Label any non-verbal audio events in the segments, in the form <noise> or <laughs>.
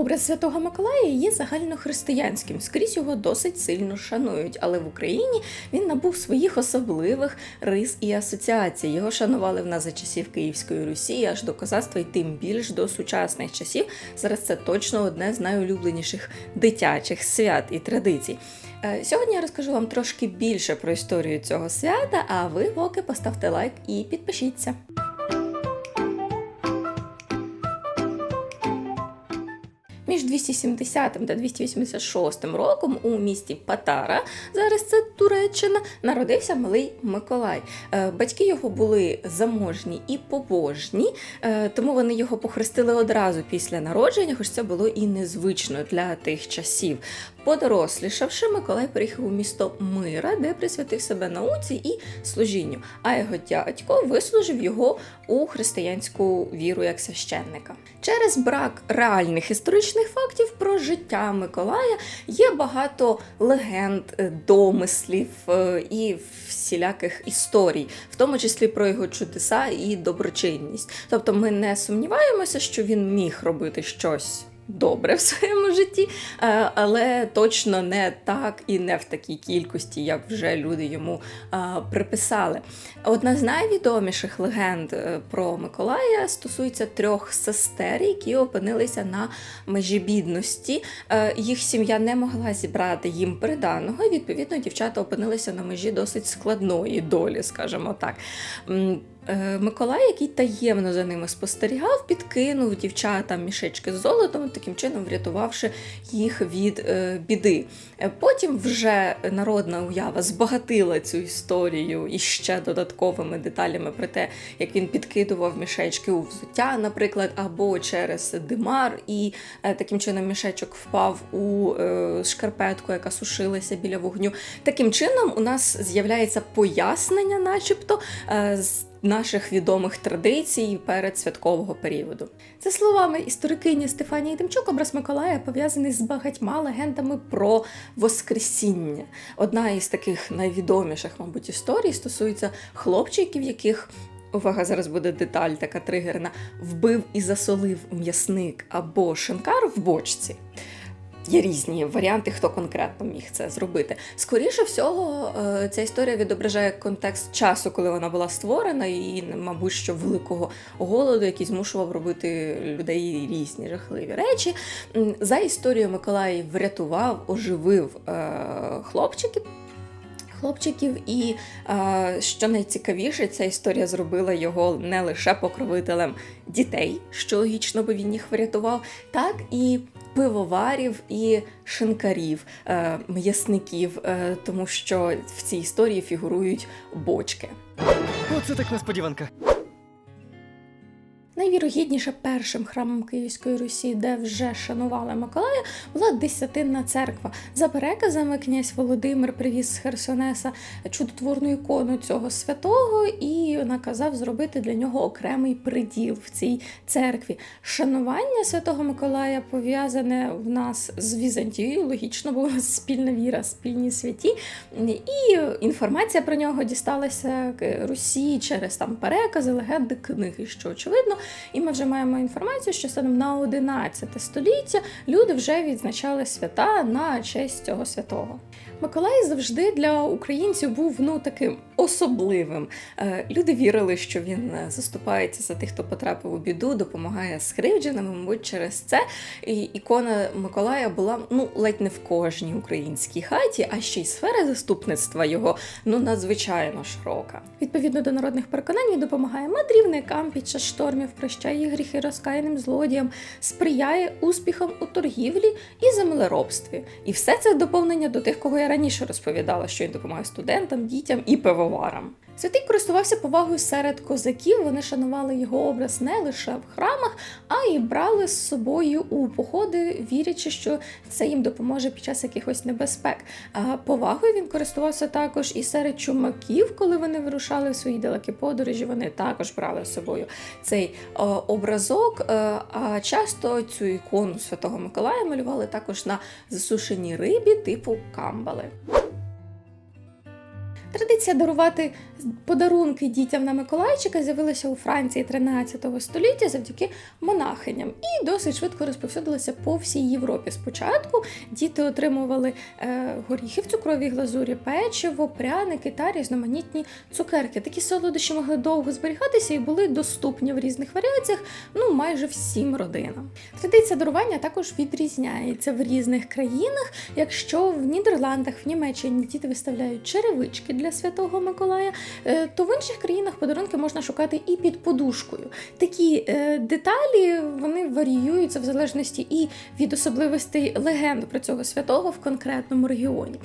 Образ Святого Миколая є загальнохристиянським, скрізь його досить сильно шанують, але в Україні він набув своїх особливих рис і асоціацій. Його шанували в нас за часів Київської Русі, аж до козацтва і тим більш до сучасних часів. Зараз це точно одне з найулюбленіших дитячих свят і традицій. Е, Сьогодні я розкажу вам трошки більше про історію цього свята, а ви поки поставте лайк і підпишіться. Між 270 та 286 роком у місті Патара, зараз це Туреччина, народився малий Миколай. Е, Батьки його були заможні і побожні, е, тому вони його похрестили одразу після народження, хоч це було і незвично для тих часів. Подорослішавши, Миколай приїхав у місто Мира, де присвятив себе науці і служінню. А його дядько вислужив його у християнську віру як священника. Через брак реальних історичних фактів про життя Миколая є багато легенд, е, домислів е, і всіляких історій, в тому числі про його чудеса і доброчинність. Тобто ми не сумніваємося, що він міг робити щось добре в своєму житті, е, але точно не так і не в такій кількості, як вже люди йому е, приписали. Одна з найвідоміших легенд е, про Миколая стосується трьох сестер, які опинилися на межі бідності. Їх сім'я не могла зібрати їм приданого, і відповідно дівчата опинилися на межі досить складної долі, скажімо так. Е, Миколай, який таємно за ними спостерігав, підкинув дівчатам мішечки з золотом, таким чином врятувавши їх від е, біди. Е, Потім вже народна уява збагатила цю історію і ще додатковими деталями про те, як він підкидував мішечки у взуття, наприклад, або через димар, і таким чином мішечок впав у шкарпетку, яка сушилася біля вогню. Таким чином, у нас з'являється пояснення, начебто. Наших відомих традицій перед святкового періоду. За словами історикині Стефанії Демчук, образ Миколая пов'язаний з багатьма легендами про Воскресіння. Одна із таких найвідоміших, мабуть, історій стосується хлопчиків, яких. Увага, зараз буде деталь така тригерна. Вбив і засолив м'ясник або шинкар в бочці. Є різні варіанти, хто конкретно міг це зробити. Скоріше всього, е, ця історія відображає контекст часу, коли вона була створена, і, мабуть, що великого голоду, який змушував робити людей різні жахливі речі. За історією Миколай врятував, оживив е, хлопчиків. Хлопчиків, і е, що найцікавіше, ця історія зробила його не лише покровителем дітей, що логічно, бо він їх врятував, так і пивоварів і шинкарів, е, м'ясників, е, тому що в цій історії фігурують бочки. Оце так несподіванка. Найвірогідніше першим храмом Київської Русі, де вже шанували Миколая, була Десятинна церква. За переказами, князь Володимир привіз з Херсонеса чудотворну ікону цього святого і наказав зробити для нього окремий приділ в цій церкві. Шанування святого Миколая пов'язане в нас з Візантією, логічно, бо <laughs> спільна віра, спільні святі. І інформація про нього дісталася Русі через там перекази, легенди, книги, що очевидно. І ми вже маємо інформацію, що станом на 11 століття люди вже відзначали свята на честь цього святого. Миколай завжди для українців був ну таким особливим. Е, Люди вірили, що він е, заступається за тих, хто потрапив у біду, допомагає скривдженим. Мабуть, через це і ікона Миколая була ну ледь не в кожній українській хаті, а ще й сфера заступництва його ну надзвичайно широка. Відповідно до народних переконань, він допомагає мандрівникам під час штормів, прощає гріхи розкаяним злодіям, сприяє успіхам у торгівлі і землеробстві. І все це доповнення до тих, кого я раніше розповідала, що він допомагає студентам, дітям і пивоварам. Святий користувався повагою серед козаків. Вони шанували його образ не лише в храмах, а й брали з собою у походи, вірячи, що це їм допоможе під час якихось небезпек. А повагою він користувався також і серед чумаків, коли вони вирушали в свої далекі подорожі. Вони також брали з собою цей образок. Е, А часто цю ікону Святого Миколая малювали також на засушеній рибі типу камбали. Традиція дарувати подарунки дітям на Миколайчика з'явилася у Франції 13 століття завдяки монахиням і досить швидко розповсюдилася по всій Європі. Спочатку діти отримували е, горіхи в цукровій глазурі, печиво, пряники та різноманітні цукерки. Такі солодощі могли довго зберігатися і були доступні в різних варіаціях ну майже всім родинам. Традиція дарування також відрізняється в різних країнах. Якщо в Нідерландах, в Німеччині діти виставляють черевички для святого Миколая, то в інших країнах подарунки можна шукати і під подушкою. Такі е, деталі вони варіюються в залежності і від особливостей легенд про цього святого в конкретному регіоні.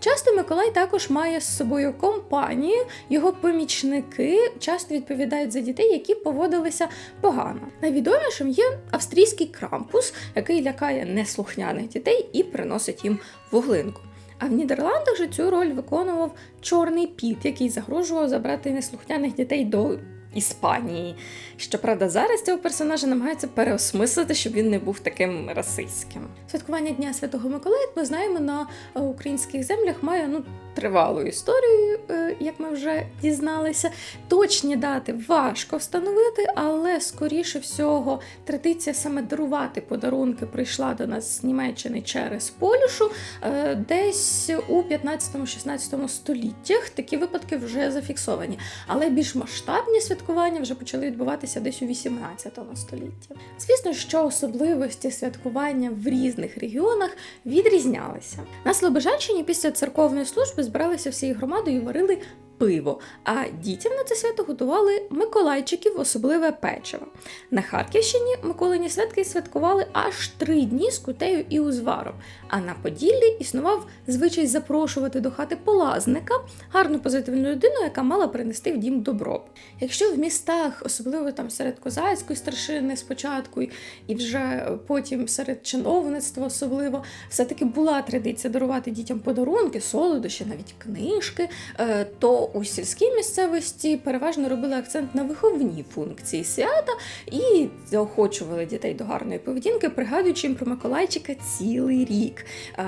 Часто Миколай також має з собою компанію, його помічники часто відповідають за дітей, які поводилися погано. Найвідомішим є австрійський крампус, який лякає неслухняних дітей і приносить їм вуглинку. А в Нідерландах же цю роль виконував чорний піт, який загрожував забрати неслухняних дітей до Іспанії. Щоправда, зараз цього персонажа намагаються переосмислити, щоб він не був таким расистським. Святкування Дня Святого Миколая, як ми знаємо, на е, українських землях має ну тривалу історію, е, як ми вже дізналися. Точні дати важко встановити, але скоріше всього традиція саме дарувати подарунки прийшла до нас з Німеччини через Польщу е, десь у 15-16 століттях. Такі випадки вже зафіксовані. Але більш масштабні святкування вже почали відбуватися десь у 18 столітті. Звісно, що особливості святкування в різних регіонах відрізнялися. На Слобожанщині після церковної служби збиралися всією громадою і варили пиво, а дітям на це свято готували миколайчиків, особливе печиво. На Харківщині Миколині святки святкували аж три дні з кутею і узваром. А на Поділлі існував звичай запрошувати до хати полазника, гарну позитивну людину, яка мала принести в дім добро. Якщо в містах, особливо там серед козацької старшини спочатку, і вже потім серед чиновництва особливо, все-таки була традиція дарувати дітям подарунки, солодощі, навіть книжки, е, то у сільській місцевості переважно робили акцент на виховні функції свята і заохочували дітей до гарної поведінки, пригадуючи їм про Миколайчика цілий рік.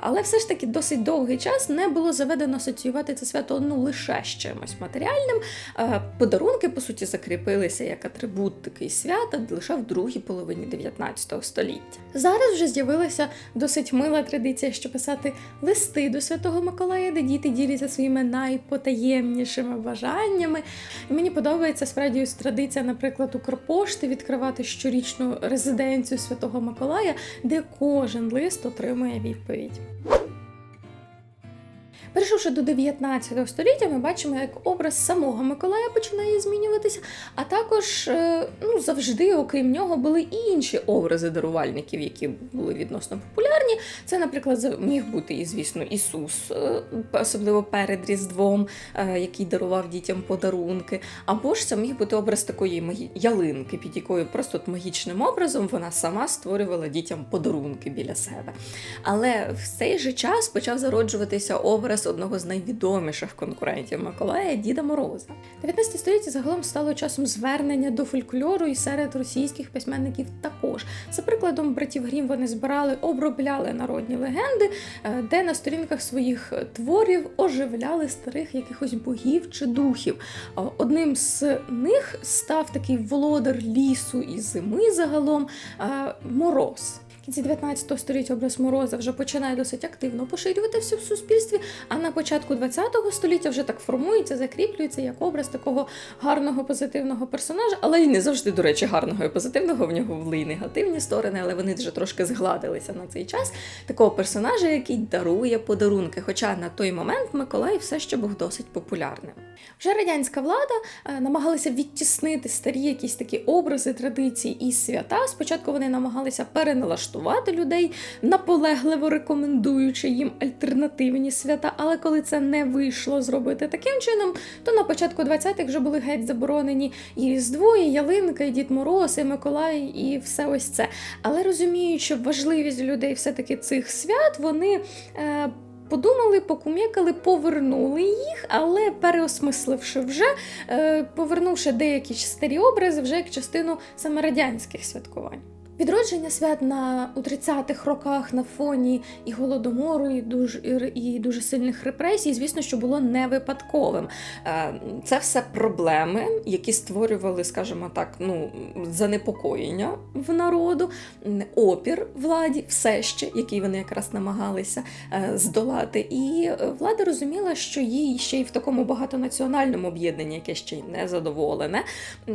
Але все ж таки досить довгий час не було заведено асоціювати це свято ну лише з чимось матеріальним. Подарунки, по суті, закріпилися як атрибут такий свята лише в другій половині 19 століття. Зараз вже з'явилася досить мила традиція, що писати листи до Святого Миколая, де діти діляться своїми найпотаємнішими бажаннями. І мені подобається справді ось традиція, наприклад, Укрпошти відкривати щорічну резиденцію Святого Миколая, де кожен лист отримує відповідь. Перейшовши до 19 століття, ми бачимо, як образ самого Миколая починає змінюватися, а також е, ну, завжди, окрім нього, були і інші образи дарувальників, які були відносно популярні. Це, наприклад, міг бути і, звісно, Ісус, е, особливо перед Різдвом, е, який дарував дітям подарунки. Або ж це міг бути образ такої ялинки, під якою просто магічним образом вона сама створювала дітям подарунки біля себе. Але в цей же час почав зароджуватися образ одного з найвідоміших конкурентів Миколая Діда Мороза. 19 століття загалом стало часом звернення до фольклору і серед російських письменників також. За прикладом братів Грім вони збирали, обробляли народні легенди, е, де на сторінках своїх творів оживляли старих якихось богів чи духів. Одним з них став такий володар лісу і зими загалом е, Мороз. Кінці 19 століття образ Мороза вже починає досить активно поширюватися в суспільстві, а на початку 20 століття вже так формується, закріплюється як образ такого гарного позитивного персонажа, але й не завжди, до речі, гарного і позитивного. В нього були і негативні сторони, але вони вже трошки згладилися на цей час. Такого персонажа, який дарує подарунки. Хоча на той момент Миколай все ще був досить популярним. Вже радянська влада е, намагалася відтіснити старі якісь такі образи, традиції і свята. Спочатку вони намагалися переналаштувати людей, наполегливо рекомендуючи їм альтернативні свята. Але коли це не вийшло зробити таким чином, то на початку 20-х вже були геть заборонені і Різдво, і Ялинка, і Дід Мороз, і Миколай, і все ось це. Але розуміючи важливість людей все-таки цих свят, вони. Е, Подумали, покум'якали, повернули їх, але переосмисливши вже, е, повернувши деякі старі образи вже як частину саме радянських святкувань. Відродження свят на у 30-х роках на фоні і голодомору, і дуже і дуже сильних репресій, звісно, що було не випадковим. Е, Це все проблеми, які створювали, скажімо так, ну занепокоєння в народу, опір владі, все ще, який вони якраз намагалися е, здолати. І влада розуміла, що їй ще й в такому багатонаціональному об'єднанні, яке ще й не задоволене,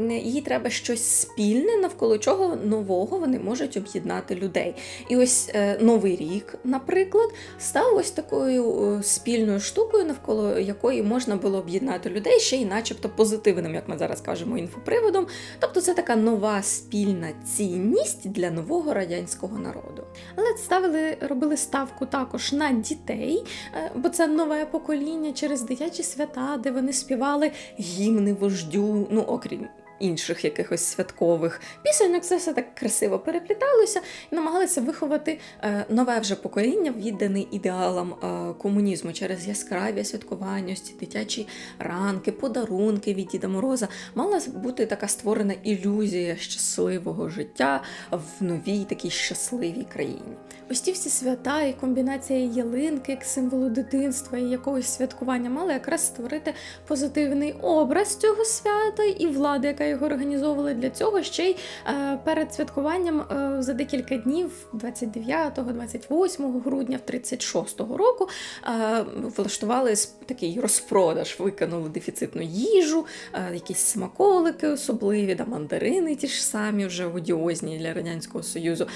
їй треба щось спільне, навколо чого нового вони можуть об'єднати людей. І ось е, Новий рік, наприклад, став ось такою е, спільною штукою, навколо якої можна було об'єднати людей ще й начебто позитивним, як ми зараз кажемо, інфоприводом. Тобто це така нова спільна цінність для нового радянського народу. Але ставили, робили ставку також на дітей, е, бо це нове покоління через дитячі свята, де вони співали гімни вождю, ну окрім. Інших якихось святкових пісеньок це все так красиво перепліталося і намагалися виховати е, нове вже покоління, віддане ідеалам е, комунізму через яскраві святкування, дитячі ранки, подарунки від Діда Мороза. Мала бути така створена ілюзія щасливого життя в новій такій щасливій країні. Ось ті всі свята і комбінація ялинки як символу дитинства і якогось святкування мали якраз створити позитивний образ цього свята, і влада, яка його організовувала для цього, ще й е, перед святкуванням е, за декілька днів, 29-28 грудня 36-го року, е, влаштували такий розпродаж, викинули дефіцитну їжу, якісь смаколики особливі, да, мандарини ті ж самі вже одіозні для Радянського Союзу,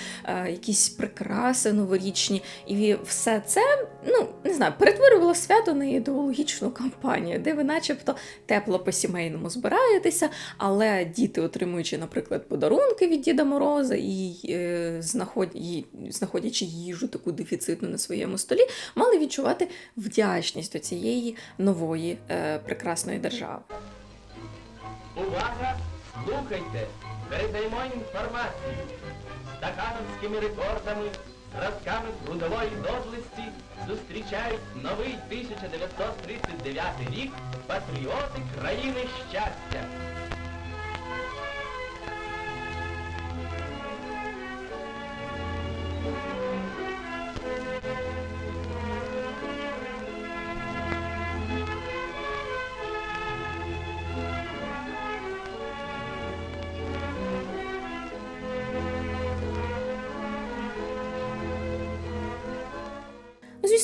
якісь прикраси новорічні. І все це, ну не знаю, перетворювало свято на ідеологічну кампанію, де ви, начебто, тепло по-сімейному збираєтеся, але діти, отримуючи, наприклад, подарунки від Діда Мороза і е, знаходячи їжу таку дефіцитну на своєму столі, мали відчувати вдячність до цієї нової е, прекрасної держави. Увага! Слухайте! Передаємо інформацію. Стахановськими рекордами, зразками трудової доблесті зустрічають новий 1939 рік патріоти країни щастя.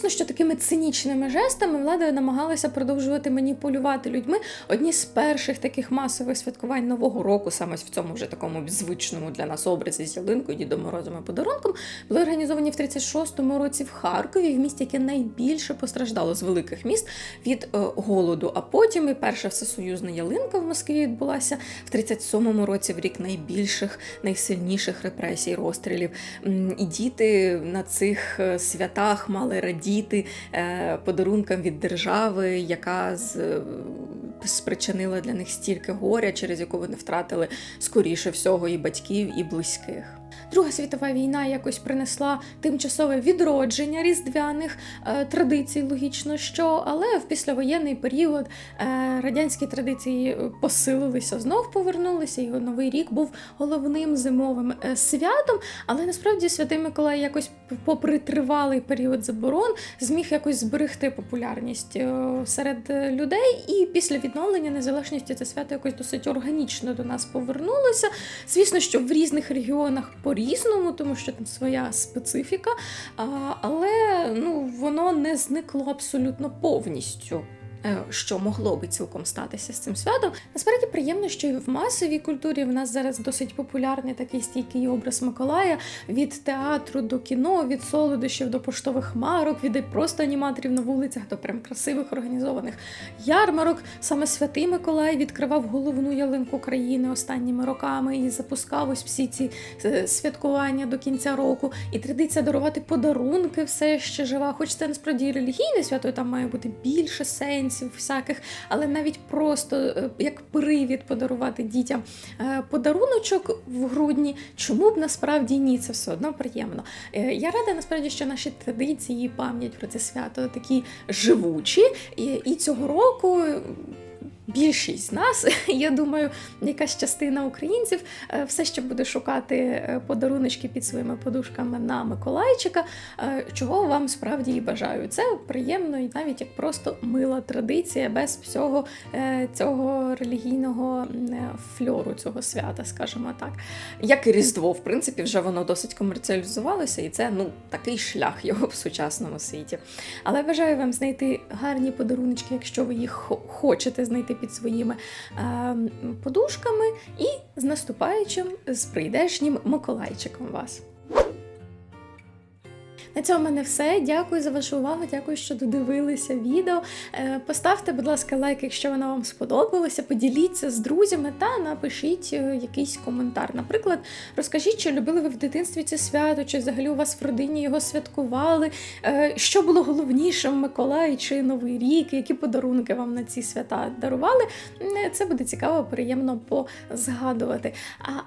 Ну, що такими цинічними жестами влада намагалася продовжувати маніпулювати людьми. Одні з перших таких масових святкувань Нового року, саме в цьому вже такому звичному для нас образі з ялинкою, Дідом Морозом і подарунком, були організовані в 36-му році в Харкові, в місті, яке найбільше постраждало з великих міст від е, голоду. А потім і перша всесоюзна ялинка в Москві відбулася в 37-му році, в рік найбільших, найсильніших репресій, розстрілів. І діти на цих е, святах мали радіти е, подарункам від держави, яка з, е, спричинила для них стільки горя, через яку вони втратили скоріше всього і батьків, і близьких. Друга світова війна якось принесла тимчасове відродження різдвяних е, традицій, логічно що, але в післявоєнний період е, радянські традиції е, посилилися, знов повернулися. І новий рік був головним зимовим святом. Але насправді Святий Миколай якось, попри тривалий період заборон, зміг якось зберегти популярність серед людей. І після відновлення незалежності це свято якось досить органічно до нас повернулося. Звісно, що в різних регіонах по-різному, тому що там своя специфіка, але ну, воно не зникло абсолютно повністю. Е, Що могло би цілком статися з цим святом. Насправді приємно, що і в масовій культурі в нас зараз досить популярний такий стійкий образ Миколая від театру до кіно, від солодощів до поштових марок, від просто аніматорів на вулицях до прям красивих організованих ярмарок. Саме святий Миколай відкривав головну ялинку країни останніми роками і запускав ось всі ці е, святкування до кінця року. І традиція дарувати подарунки все ще жива. Хоч це насправді релігійне свято, там має бути більше сенсів всяких, але навіть просто е, як привід подарувати дітям е, подаруночок в грудні, чому б насправді ні? Це все одно приємно. Е, Я рада насправді, що наші традиції і пам'ять про це свято такі живучі. І цього року більшість з нас, <laughs> я думаю, якась частина українців е, все ще буде шукати е, подаруночки під своїми подушками на Миколайчика, е, чого вам справді і бажаю. Це приємно і навіть як просто мила традиція без всього цього релігійного фльору цього свята, скажімо так. Як і Різдво, в принципі, вже воно досить комерціалізувалося, і це ну такий шлях його в сучасному світі. Але бажаю вам знайти гарні подаруночки, якщо ви їх хочете знайти під своїми е, подушками, і з наступаючим, з прийдешнім Миколайчиком вас. На цьому в все. Дякую за вашу увагу. Дякую, що додивилися відео. Е, Поставте, будь ласка, лайк, якщо воно вам сподобалося. Поділіться з друзями та напишіть е, якийсь коментар. Наприклад, розкажіть, чи любили ви в дитинстві це свято, чи взагалі у вас в родині його святкували. Е, Що було головнішим Миколай чи Новий рік, які подарунки вам на ці свята дарували. Це буде цікаво, приємно позгадувати.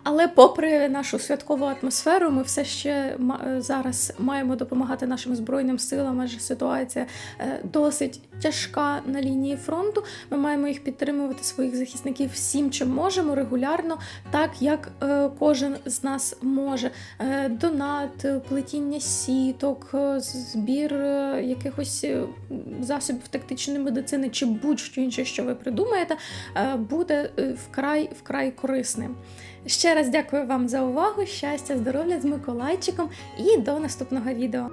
Але попри нашу святкову атмосферу, ми все ще зараз маємо допомагати нашим збройним силам, адже ситуація е, досить тяжка на лінії фронту. Ми маємо їх підтримувати своїх захисників всім, чим можемо, регулярно, так як е, кожен з нас може. Е, Донат, плетіння сіток, збір якихось засобів тактичної медицини чи будь-що інше, що ви придумаєте, буде вкрай вкрай корисним. Ще раз дякую вам за увагу, щастя, здоров'я з Миколайчиком і до наступного відео.